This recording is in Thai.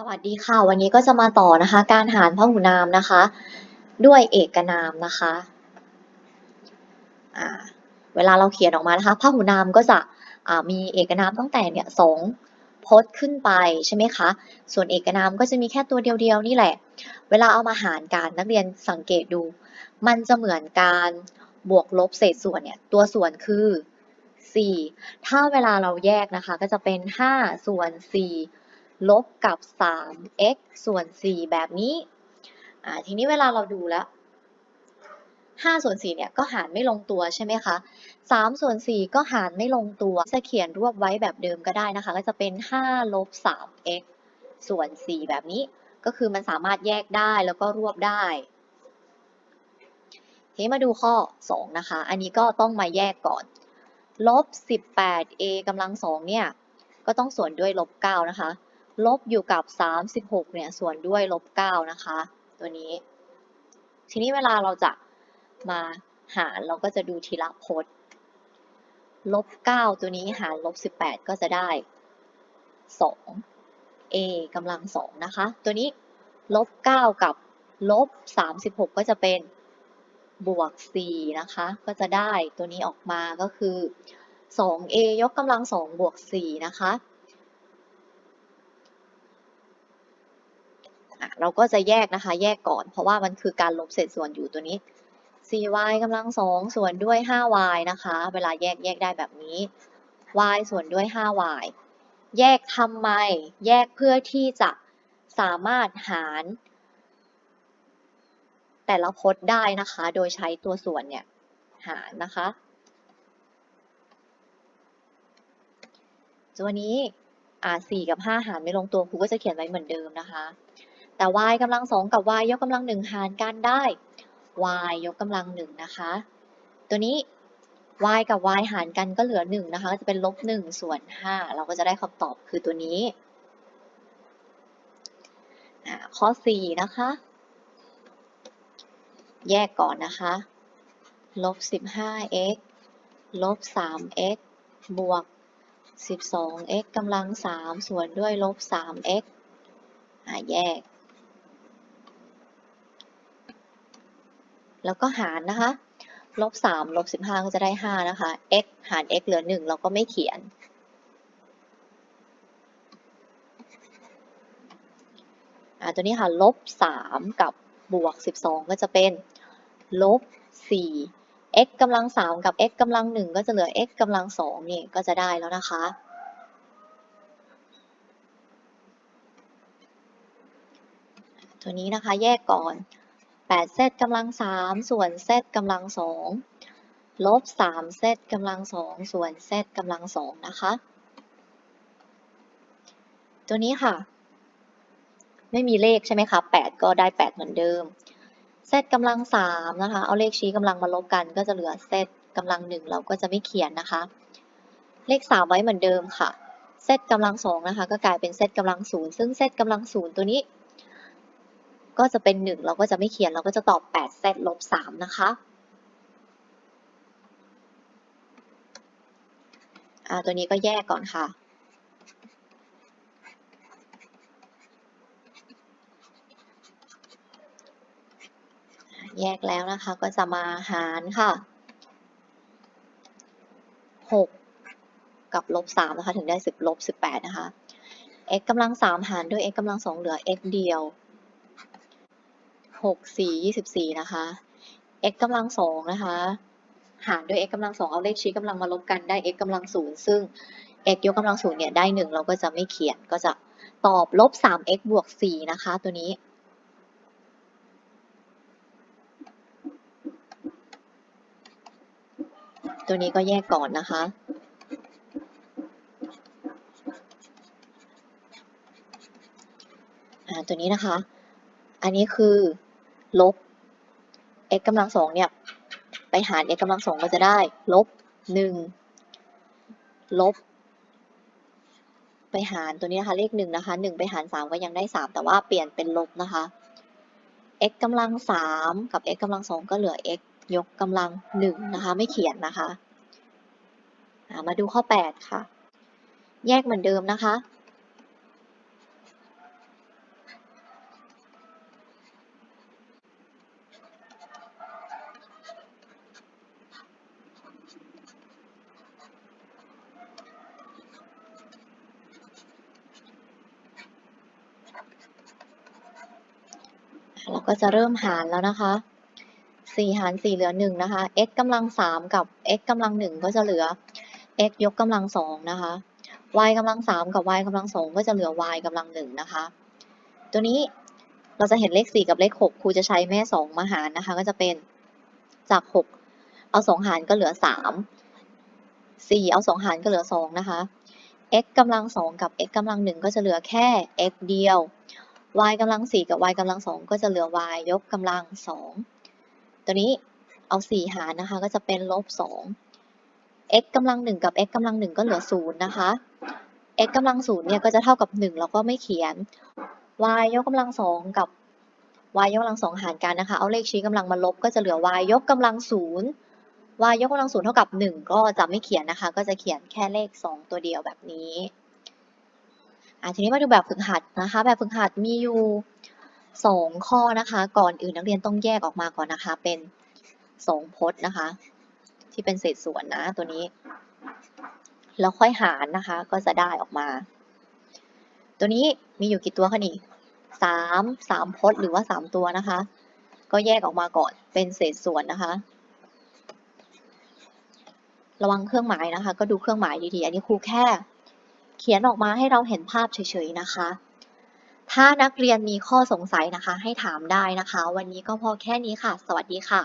สวัสดีค่ะ วันนี้ก็จะมาต่อนะคะ การหารพหูนามนะคะ ด้วยเอกนามนะคะเวลาเราเขียนออกมานะคะพหูนามก็จะมีเอกนามตั้งแต่เนี่ยสองพจน์ขึ้นไปใช่ไหมคะ ส่วนเอกนามก็จะมีแค่ตัวเดียวๆนี่แหละ เวลาเอามาหารกันนักเรียนสังเกตดู มันจะเหมือนการบวกลบเศษส่วนเนี่ยตัวส่วนคือ 4 ถ้าเวลาเราแยกนะคะ ก็จะเป็น 5 ส่วน 4 ลบกับ 3x ส่วน 4 แบบนี้ ทีนี้เวลาเราดูแล้ว 5 ส่วน 4 เนี่ยก็หารไม่ลงตัวใช่ไหมคะ 3 ส่วน 4 ก็หารไม่ลงตัว จะเขียนรวบไว้แบบเดิมก็ได้นะคะ ก็จะเป็น 5 ลบ 3x ส่วน 4 แบบนี้ ก็คือมันสามารถแยกได้แล้วก็รวบได้ ทีนี้มาดูข้อ 2 นะคะ อันนี้ก็ต้องมาแยกก่อน ลบ 18a กำลัง 2 เนี่ย ก็ต้องส่วนด้วยลบ 9 นะคะ ลบอยู่กับ 36 เนี่ยส่วนด้วยลบ 9 นะคะ ตัวนี้ ทีนี้เวลาเราจะมาหารเราก็จะดูทีละพจน์ลบ 9 ตัวนี้หารลบ 18 ก็จะได้ 2 a กำลัง 2 นะคะ ตัวนี้ลบ 9 กับลบ 36 ก็จะเป็นบวก 4 นะคะ ก็จะได้ตัวนี้ออกมาก็คือ 2a ยกกำลัง 2 บวก 4 นะคะ อะเราก็จะแยกนะคะ แยกก่อน เพราะว่ามันคือการลบเศษส่วนอยู่ตัวนี้ 4y กำลัง2ส่วนด้วย 5y นะคะ เวลาแยกแยกได้แบบนี้ y ส่วนด้วย 5y แยกทำไม แยกเพื่อที่จะสามารถหาร แต่ละพจน์ได้นะคะ โดยใช้ตัวส่วนเนี่ยหารนะคะตัวนี้อ่า4กับ 5 หารไม่ลงตัวครูก็จะเขียนไว้เหมือนเดิมนะคะ แต่ y กำลัง2กับ y ยกกำลัง1หารกันได้ y ยกกำลัง1นะคะ ตัวนี้ y กับ y หารกันก็เหลือ1นะคะก็จะเป็นลบ1ส่วน5เราก็จะได้คำตอบคือตัวนี้ข้อ4นะคะ แยกก่อนนะคะลบ 15x ลบ 3x บวก 12x กำลัง3ส่วนด้วยลบ 3x อ่าแยก แล้วก็หารนะคะ ลบ3ลบ15 ก็จะได้ 5 นะคะ x หาร x เหลือ 1 เราก็ไม่เขียน อ่า ตัวนี้ค่ะ ลบ 3 กับบวก 12 ก็จะเป็น ลบ 4 x กำลัง 3 กับ x กำลัง 1 ก็จะเหลือ x กำลัง 2 นี่ ก็จะได้แล้วนะคะตัวนี้นะคะแยกก่อน 8เซตกำลัง 3 ส่วนเซตกำลัง 2 ลบ3เซตกำลัง 2 ส่วนเซตกำลัง 2 นะคะ ตัวนี้ค่ะ ไม่มีเลขใช่ไหมคะ 8 ก็ได้ 8 เหมือนเดิมเซตกำลัง 3 นะคะ เอาเลขชี้กำลังมาลบกันก็จะเหลือเซตกำลัง 1 เราก็จะไม่เขียนนะคะ เลข 3 ไว้เหมือนเดิมค่ะเซตกำลัง 2 นะคะ ก็กลายเป็นเซตกำลัง 0 ซึ่งเซตกำลัง 0 ตัวนี้ ก็จะเป็น 1 เราก็จะไม่เขียนเราก็จะตอบ8เซตลบ3นะคะอ่าตัวนี้ก็แยกก่อนค่ะ แยกแล้วนะคะก็จะมาหารค่ะ 6 กับลบ3นะคะถึงได้ 10ลบ18นะคะ x กำลัง3หารด้วย x กำลัง2เหลือ x เดียว 6 4 24นะคะ x กำลัง2นะคะ หารด้วย x กำลัง2เอาเลขชี้กำลังมาลบกันได้ x กำลัง0ซึ่ง x ยกกำลัง0เนี่ยได้1เราก็จะไม่เขียนก็จะตอบลบ 3x บวก4นะคะ ตัวนี้ตัวนี้ก็แยกก่อนนะคะอ่าตัวนี้นะคะ อันนี้คือ ลบ x กำลังสองเนี่ย ไปหาร x กำลังสองก็จะได้ ลบหนึ่งลบ ไปหารตัวนี้นะคะ เลขหนึ่งนะคะหนึ่งไปหารสามก็ยังได้สามแต่ว่าเปลี่ยนเป็นลบนะคะ x กำลังสามกับ x กำลังสองก็เหลือ x ยกกำลังหนึ่งนะคะ ไม่เขียนนะคะ มาดูข้อ8ค่ะ แยกเหมือนเดิมนะคะ เราก็จะเริ่มหารแล้วนะคะ4หาร4เหลือ1นะคะ x กำลัง3กับ x กำลัง1ก็จะเหลือ x ยกกำลัง2นะคะ y กำลัง3กับ y กำลัง2ก็จะเหลือ y กำลัง1นะคะ ตัวนี้เราจะเห็นเลข 4 กับเลข 6ครูจะใช้แม่ 2 มาหารนะคะ ก็จะเป็นจาก 6 เอา 2 หารก็เหลือ 3 4 เอา 2 หารก็เหลือ 2 นะคะ x กำลัง2กับ x กำลัง1ก็จะเหลือแค่ x เดียว y กำลัง4กับ y กำลัง2ก็จะเหลือ y ยกกำลัง2ตัวนี้เอา4หารนะคะก็จะเป็นลบ2 x กำลัง1กับ x กำลัง1ก็เหลือ0นะคะ x กำลัง0เนี่ยก็จะเท่ากับ1แล้วก็ไม่เขียน y ยกกำลัง2กับ y ยกกำลัง2หารกันนะคะ เอาเลขชี้กำลังมาลบก็จะเหลือ y ยกกำลัง0 y ยกกำลัง0เท่ากับ1ก็จะไม่เขียนนะคะ ก็จะเขียนแค่เลข2ตัวเดียวแบบนี้ ทีนี้มาดูแบบฝึกหัดนะคะ แบบฝึกหัดมีอยู่สองข้อนะคะ ก่อนอื่นนักเรียนต้องแยกออกมาก่อนนะคะ เป็นสองพจน์นะคะ ที่เป็นเศษส่วนนะตัวนี้ แล้วค่อยหารนะคะ ก็จะได้ออกมา ตัวนี้มีอยู่กี่ตัวคะนี่สามสามพจน์หรือว่าสามตัวนะคะ ก็แยกออกมาก่อนเป็นเศษส่วนนะคะ ระวังเครื่องหมายนะคะ ก็ดูเครื่องหมายดีๆ อันนี้ครูแค่ เขียนออกมาให้เราเห็นภาพเฉยๆนะคะ ถ้านักเรียนมีข้อสงสัยนะคะ ให้ถามได้นะคะ วันนี้ก็พอแค่นี้ค่ะ สวัสดีค่ะ